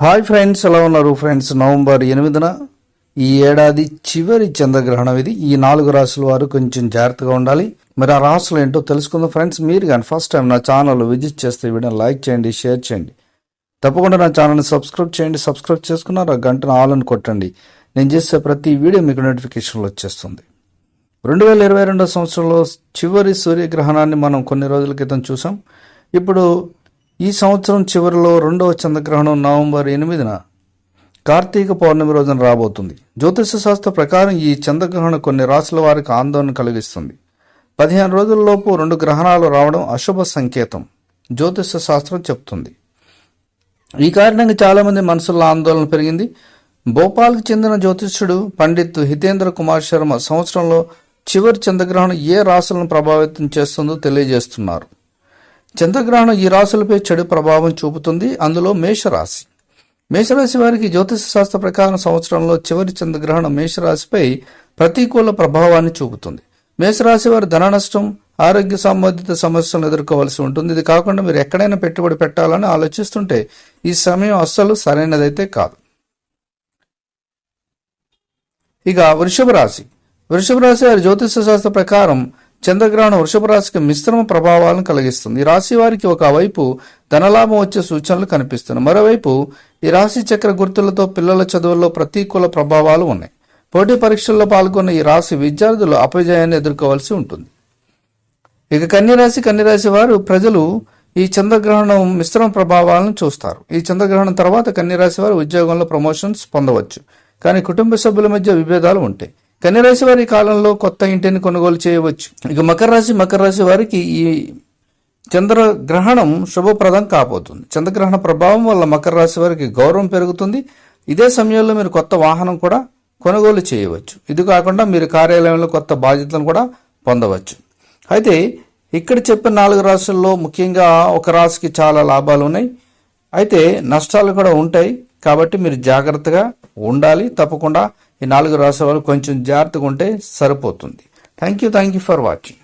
Hi friends ఎలా ఉన్నారు friends November ఎనిమిదిన ఈ ఏడాది చివరి చంద్రగ్రహణం ఇది. ఈ నాలుగు రాసుల వారు కొంచెం జాగ్రత్తగా ఉండాలి. మరి ఆ రాసులు ఏంటో తెలుసుకుందాం ఫ్రెండ్స్ మీరు కానీ ఫస్ట్ టైం నా ఛానల్ విజిట్ చేస్తే వీడియో లైక్ చేయండి షేర్ చేయండి. తప్పకుండా నా ఛానల్ని సబ్స్క్రైబ్ చేయండి. సబ్స్క్రైబ్ చేసుకున్నారు ఆ గంటను ఆల్ అని కొట్టండి. నేను చేసే ప్రతి వీడియో మీకు నోటిఫికేషన్లో వచ్చేస్తుంది. రెండు వేల ఇరవై రెండో సంవత్సరంలో చివరి సూర్యగ్రహణాన్ని మనం కొన్ని రోజుల క్రితం చూసాం ఇప్పుడు ఈ సంవత్సరం చివరిలో రెండవ చంద్రగ్రహణం నవంబర్ ఎనిమిదిన కార్తీక పౌర్ణమి రోజున రాబోతుంది. జ్యోతిష శాస్త్ర ప్రకారం ఈ చంద్రగ్రహణం కొన్ని రాసుల వారికి ఆందోళన కలిగిస్తుంది. పదిహేను రోజుల్లోపు రెండు గ్రహణాలు రావడం అశుభ సంకేతం జ్యోతిష శాస్త్రం చెప్తుంది. ఈ కారణంగా చాలామంది మనసుల్లో ఆందోళన పెరిగింది. భోపాల్కి చెందిన జ్యోతిష్యుడు పండిత్ హితేంద్ర కుమార్ శర్మ సంవత్సరంలో చివరి చంద్రగ్రహణం ఏ రాశులను ప్రభావితం చేస్తుందో తెలియజేస్తున్నారు. చంద్రగ్రహణం ఈ రాశులపై చెడు ప్రభావం చూపుతుంది. అందులో మేషరాశి. మేషరాశి వారికి జ్యోతిష శాస్త్ర ప్రకారం సంవత్సరంలో చివరి చంద్రగ్రహణం మేషరాశిపై ప్రతికూల ప్రభావాన్ని చూపుతుంది. మేషరాశి వారు ధన నష్టం ఆరోగ్య సంబంధిత సమస్యలను ఎదుర్కోవాల్సి ఉంటుంది. ఇది కాకుండా మీరు ఎక్కడైనా పెట్టుబడి పెట్టాలని ఆలోచిస్తుంటే ఈ సమయం అస్సలు సరైనదైతే కాదు. ఇక వృషభ రాశి. వృషభ రాశి వారి జ్యోతిష శాస్త్ర ప్రకారం చంద్రగ్రహణం వృషభ రాశికి మిశ్రమ ప్రభావాలను కలిగిస్తుంది. ఈ రాశి వారికి ఒక వైపు ధనలాభం వచ్చే సూచనలు కనిపిస్తున్నాయి. మరోవైపు ఈ రాశి చక్ర గుర్తులతో పిల్లల చదువుల్లో ప్రతికూల ప్రభావాలు ఉన్నాయి. పోటీ పరీక్షల్లో పాల్గొన్న ఈ రాశి విద్యార్థులు అపజయాన్ని ఎదుర్కోవాల్సి ఉంటుంది. ఇక కన్యరాశి కన్యరాశి వారు ప్రజలు ఈ చంద్రగ్రహణం మిశ్రమ ప్రభావాలను చూస్తారు. ఈ చంద్రగ్రహణం తర్వాత కన్యరాశి వారు ఉద్యోగంలో ప్రమోషన్స్ పొందవచ్చు. కానీ కుటుంబ సభ్యుల మధ్య విభేదాలు ఉంటాయి. కన్యరాశి వారి కాలంలో కొత్త ఇంటిని కొనుగోలు చేయవచ్చు. ఇక మకర రాశి మకర రాశి వారికి ఈ చంద్రగ్రహణం శుభప్రదం కాబోతుంది. చంద్రగ్రహణ ప్రభావం వల్ల మకర రాశి వారికి గౌరవం పెరుగుతుంది. ఇదే సమయంలో మీరు కొత్త వాహనం కూడా కొనుగోలు చేయవచ్చు. ఇది కాకుండా మీరు కార్యాలయంలో కొత్త బాధ్యతలను కూడా పొందవచ్చు. అయితే ఇక్కడ చెప్పిన నాలుగు రాశుల్లో ముఖ్యంగా ఒక రాశికి చాలా లాభాలు ఉన్నాయి. అయితే నష్టాలు కూడా ఉంటాయి. కాబట్టి మీరు జాగ్రత్తగా ఉండాలి. తప్పకుండా ఈ నాలుగు రాసే వాళ్ళు కొంచెం జాగ్రత్తగా ఉంటే సరిపోతుంది. Thank you thank you for watching